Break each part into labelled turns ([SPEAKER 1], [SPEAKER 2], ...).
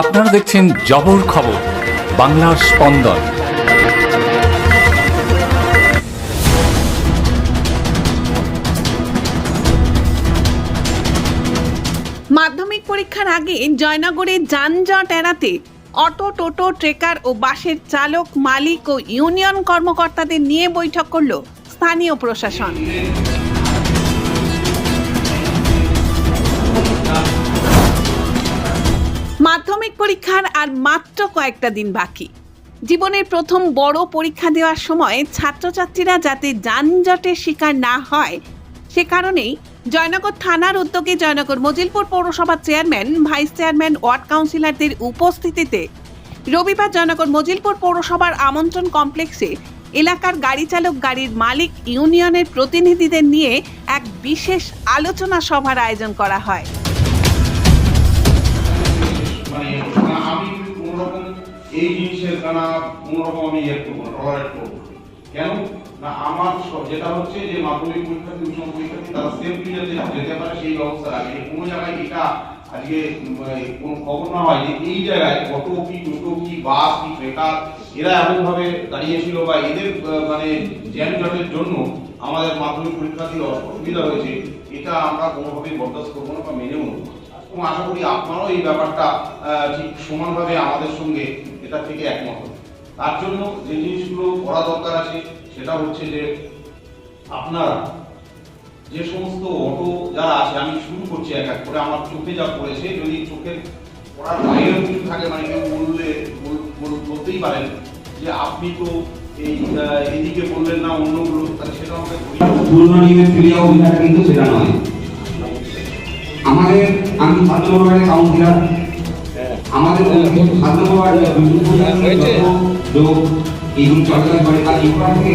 [SPEAKER 1] আপনারা দেখছেন জবর খবর, বাংলার স্পন্দন।
[SPEAKER 2] মাধ্যমিক পরীক্ষার আগে জয়নগরে যানজট এড়াতে অটো, টোটো, ট্রেকার ও বাসের চালক, মালিক ও ইউনিয়ন কর্মকর্তাদের নিয়ে বৈঠক করল স্থানীয় প্রশাসন। পরীক্ষার আর মাত্র কয়েকটা দিন বাকি। জীবনের প্রথম বড় পরীক্ষা দেওয়ার সময় ছাত্রছাত্রীরা যাতে যানজটের শিকার না হয়, সে কারণেই জয়নগর থানার উদ্যোগে জয়নগর মজিলপুর পৌরসভার চেয়ারম্যান, ভাইস চেয়ারম্যান, ওয়ার্ড কাউন্সিলরদের উপস্থিতিতে রবিবার জয়নগর মজিলপুর পৌরসভার আমন্ত্রণ কমপ্লেক্সে এলাকার গাড়ি চালক গাড়ির মালিক ইউনিয়নের প্রতিনিধিদের নিয়ে এক বিশেষ আলোচনা সভার আয়োজন করা হয়।
[SPEAKER 3] মানে আমি কোনোরকম এই জিনিসের না কোনোরকম আমি ইয়ে করব টলারেট করব কেন? না, আমার যেটা হচ্ছে যে মাধ্যমিক পরীক্ষার্থী উচ্চ পরীক্ষার্থী তারা সেফলি যাতে যেতে পারে সেই ব্যবস্থা রাখে। কোনো জায়গায় এটা আজকে কোনো খবর না হয় যে এই জায়গায় অটো কি, টোটো কি, বাস কি ট্রেকার এরা এমনভাবে দাঁড়িয়েছিল বা এদের মানে জ্যামজটের জন্য আমাদের মাধ্যমিক পরীক্ষার্থীর অসুবিধা হয়েছে এটা আমরা কোনোভাবেই বরদাস্ত করব না বা মেনেও নেব। এবং আশা করি আপনারাও এই ব্যাপারটা ঠিক সমানভাবে আমাদের সঙ্গে এটা থেকে একমত তার জন্য যে জিনিসগুলো করা দরকার আছে, সেটা হচ্ছে যে আপনারা যে সমস্ত অটো যারা আছে, আমি শুরু করছি এক এক করে, আমার চোখে যা পড়েছে, যদি চোখের পড়ার বাইরেও কিছু থাকে মানে কেউ বললে, বল- বল- বলতেই পারেন যে আপনি তো এই এদিকে বললেন না অন্যগুলো তাহলে সেটা আমাকে
[SPEAKER 4] পুরনো নিয়মে ফিরে যাওয়া কিন্তু সেটা নয়। আমাদের আমি ছাত্র পরিবারের কাউন্সিলর। আমাদের ছাত্র পরিবারের লোক এগুলো চলাচল করে। তার ইনফ্রা থেকে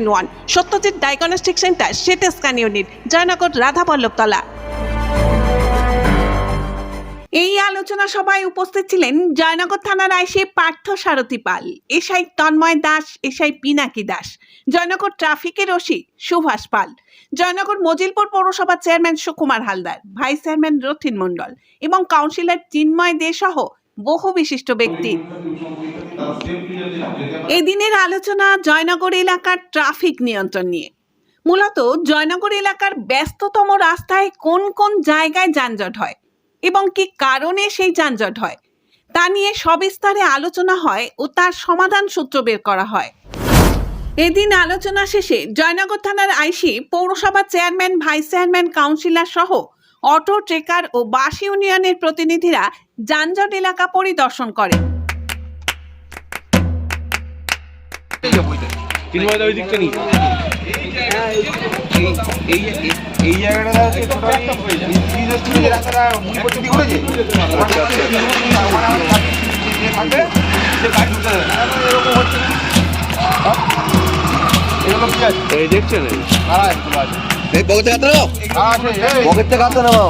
[SPEAKER 2] one. Satyajit diagnostic centre CT scan unit, Joynagar Radhapallabtala এই আলোচনা সভায় উপস্থিত ছিলেন জয়নগর থানার IC Partha Sarathi Pal, SI Tanmoy Das, SI Pinaki Das, Joynagar ট্রাফিকের ওসি সুভাষ পাল, জয়নগর মজিলপুর পৌরসভার chairman Sukumar Haldar, vice chairman Rathin Mondal এবং কাউন্সিলর চিন্ময় দে সহ বহু বিশিষ্ট ব্যক্তি।
[SPEAKER 3] তারা সেফলি যাতে যেতে পারে
[SPEAKER 2] এই দিনের আলোচনা জয়নগর এলাকার ট্রাফিক নিয়ন্ত্রণ নিয়ে। মূলত জয়নগর এলাকার ব্যস্ততম রাস্তায় কোন কোন জায়গায় যানজট হয় এবং কি কারণে সেই যানজট হয়, তা নিয়ে সবিস্তারে আলোচনা হয় ও তার সমাধান সূত্র বের করা হয়। এদিন আলোচনা শেষে জয়নগর থানার আইসি, পৌরসভা চেয়ারম্যান, ভাইস চেয়ারম্যান, কাউন্সিলর সহ অটো, ট্রেকার ও বাস ইউনিয়নের প্রতিনিধিরা যানজট এলাকা পরিদর্শন করেন।
[SPEAKER 5] চিন্ময়দা ওই দিকটা নিয়ে
[SPEAKER 6] এই এই- এই জায়গাটা রাস্তাটা মুড়ি পর্যন্ত ঘুরেছে। এরকম হ্যাঁ?
[SPEAKER 5] দেখছেন পকেট থেকে হাতে নাও পকেট থেকে হাতে নাও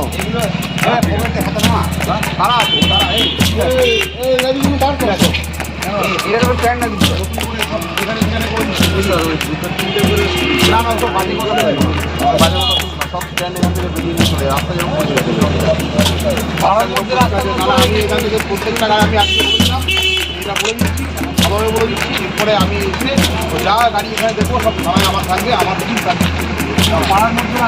[SPEAKER 6] হ্যাঁ তো প্যান্ট না করে না না তো বাজে কথা। বাজে কথা সব স্ট্যান্ড এখান থেকে বেরিয়ে নিয়ে চলে রাস্তা যেমন পৌঁছে গেছে আমার মধ্যে রাস্তা আমি এখান থেকে প্রত্যেকটা গাড়ি আমি আজকে বলেছিলাম এটা বলে দিচ্ছি আবারও বলে দিচ্ছি এরপরে আমি এসে যা গাড়ি এখানে দেখব সব সময় আমার থাকবে আমার টিম থাকবে পাড়ার মধ্যে না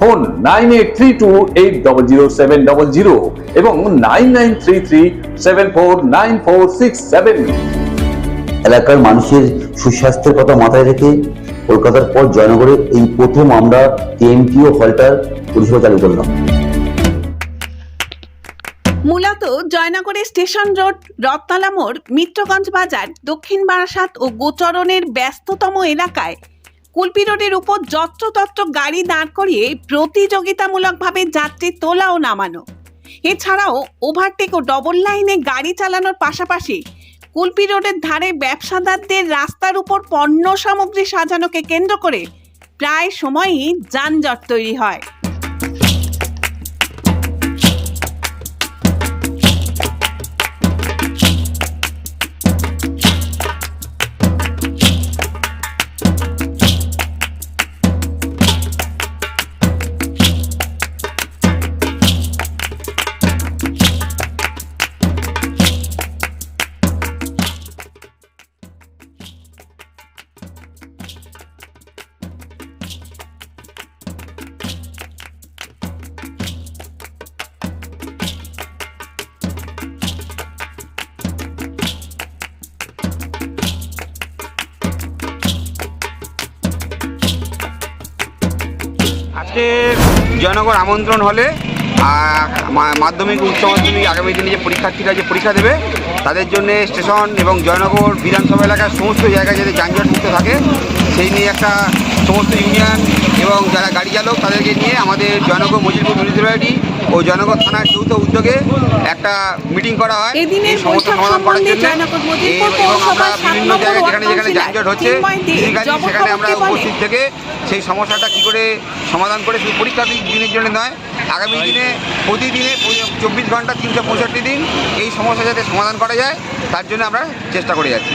[SPEAKER 1] Phone nine eight three two eight double zero seven double zero এবং nine nine three three seven four nine four six seven.
[SPEAKER 7] এলাকার মানুষের সুস্বাস্থ্যের কথা মাথায় রেখে কলকাতার পর জয়নগরে এই প্রথম আমরা কেএমটিও হলটার পরিষেবা চালু করলাম।
[SPEAKER 2] মূলত জয়নগরের স্টেশন রোড রত্নালা মোড় মিত্রগঞ্জ বাজার দক্ষিণ বারাসাত ও গোচরণের ব্যস্ততম এলাকায় কুলপি রোডের উপর যত্রতত্র গাড়ি দাঁড় করিয়ে প্রতিযোগিতামূলকভাবে যাত্রী তোলা ও নামানো। এছাড়াও ওভারটেক ও ডবল লাইনে গাড়ি চালানোর পাশাপাশি কুলপি রোডের ধারে ব্যবসাদারদের রাস্তার উপর পণ্য সামগ্রী সাজানোকে কেন্দ্র করে প্রায় সময়ই যানজট তৈরি হয়।
[SPEAKER 6] আজকে জয়নগর আমন্ত্রণ হলে মাধ্যমিক, উচ্চ মাধ্যমিক, আগামী দিনে যে পরীক্ষার্থীরা যে পরীক্ষা দেবে, তাদের জন্য স্টেশন এবং জয়নগর বিধানসভা এলাকার সমস্ত জায়গায় যাতে যানজট মুক্ত থাকে। সেই নিয়ে একটা সমস্ত ইউনিয়ন এবং যারা গাড়ি চালক তাদেরকে নিয়ে আমাদের জয়নগর মজিলপুর মিউনিসিপ্যালিটি ও জয়নগর থানার যৌথ উদ্যোগে একটা মিটিং করা হয়। এই সমস্যা সমাধান করার জন্য এবং আমরা বিভিন্ন জায়গায় যেখানে যেখানে যানজট হচ্ছে সেখানে আমরা উপস্থিত থেকে সেই সমস্যাটা কি করে সমাধান করে শুধু পরীক্ষা দিনের জন্য নয় আগামী দিনে প্রতিদিনে চব্বিশ ঘণ্টা তিনশো পঁয়ষট্টি দিন এই সমস্যা যাতে সমাধান করা যায় তার জন্য আমরা চেষ্টা করে যাচ্ছি।